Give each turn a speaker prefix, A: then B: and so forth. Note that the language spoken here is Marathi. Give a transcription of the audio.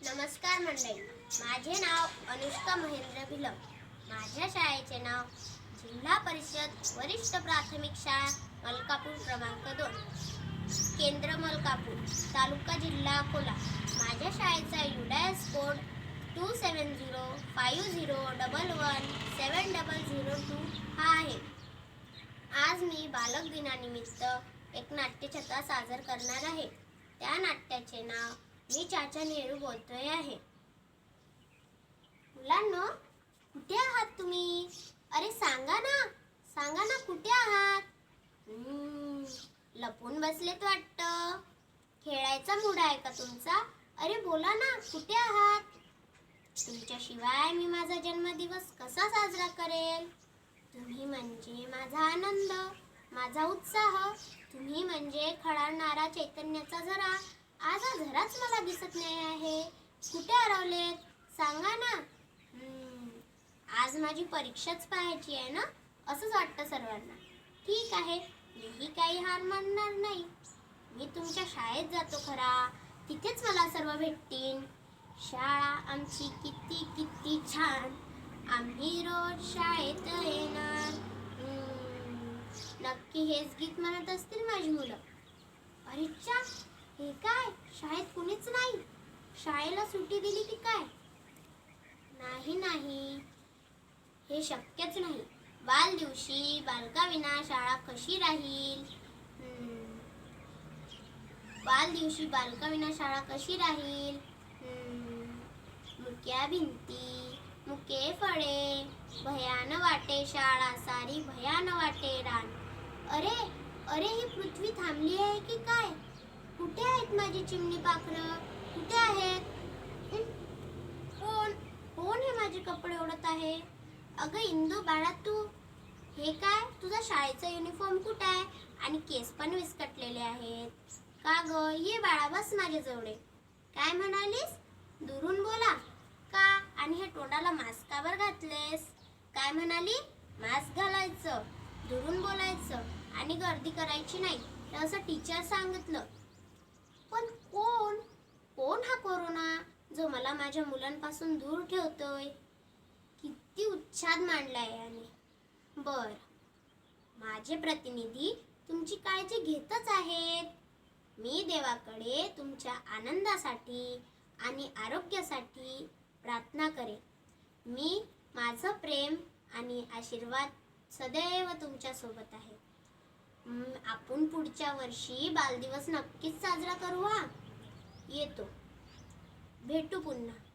A: नमस्कार मंडळी. माझे नाव अनुष्का महेंद्र भिलम. माझ्या शाळेचे नाव जिल्हा परिषद वरिष्ठ प्राथमिक शाळा मलकापूर क्रमांक दोन. केंद्र मलकापूर तालुका जिल्हा अकोला माझ्या शाळेचा UDISE code two seven zero five zero double one seven double zero two हा आहे. आज मी बालक दिनानिमित्त एक नाट्यछता सादर करणार आहे. त्या नाट्याचे नाव मी चाचा नेहरू बोलतोय आहे. मुलांनो कुठे आहात तुम्ही? अरे सांगा ना सांगा ना कुठे आहात? लपून बसलेत वाटतं. खेळायचा मूड आहे का तुमचा? अरे बोला ना कुठे आहात? तुमच्याशिवाय मी माझा जन्मदिवस कसा साजरा करेल? तुम्ही म्हणजे माझा आनंद माझा उत्साह. तुम्ही म्हणजे खळाळणारा चैतन्याचा झरा आज हा घराच मला दिसत नाही आहे. कुठे हरवलेत? सांगा ना. आज माझी परीक्षाच पाहायची आहे ना? असंच वाटतं सर्वांना. ठीक आहे मीही काही हार मानणार नाही. मी तुमच्या शाळेत जातो खरा. तिथेच मला सर्व भेटतील. शाळा आमची किती किती छान. आम्ही रोज शाळेत येणार. नक्की हेच गीत म्हणत असतील माझी मुलं अरेच्या हे काय नाही. शाळेला सुट्टी दिली की काय? नाही नाही. हे शक्यच नाही. बाल दिवशी बालकाविना शाळा कशी राहील? बाल दिवशी बालकाविना शाळा कशी राहील? हम्म. मुक्या भिंती मुके फळे भयान वाटे शाळा सारी भयान वाटे रान. अरे अरे ही पृथ्वी थांबली आहे की काय? कुठे आहेत माझी चिमणी पाखरं? कुठे आहेत? कोण? कोण हे माझे कपडे ओढत आहे? अगं इंदू बाळा तू. हे काय? तुझा शाळेचा युनिफॉर्म कुठे आहे? आणि केस पण विस्कटलेले आहेत. का ग? ये बाळा बस माझ्याजवळ काय म्हणालीस? दुरून बोला. का? आणि हे तोंडाला मास्क कावर घातलेस? काय म्हणाली? मास्क घालायचं. दुरून बोलायचं. आणि गर्दी करायची नाही. हे असं टीचर सांगितलं. पण कोण? कोण हा कोरोना जो मला माझ्या मुलांपासून दूर ठेवतोय? किती उच्छाद मांडलाय याने. बर माझे प्रतिनिधी तुमची काळजी घेतच आहेत. मी देवाकडे तुमच्या आनंदासाठी आणि आरोग्यासाठी प्रार्थना करेन. मी माझं प्रेम आणि आशीर्वाद सदैव तुमच्यासोबत आहे. आपण पुढच्या वर्षी बालदिवस नक्कीच साजरा करू हा. येतो. भेटू पुन्हा.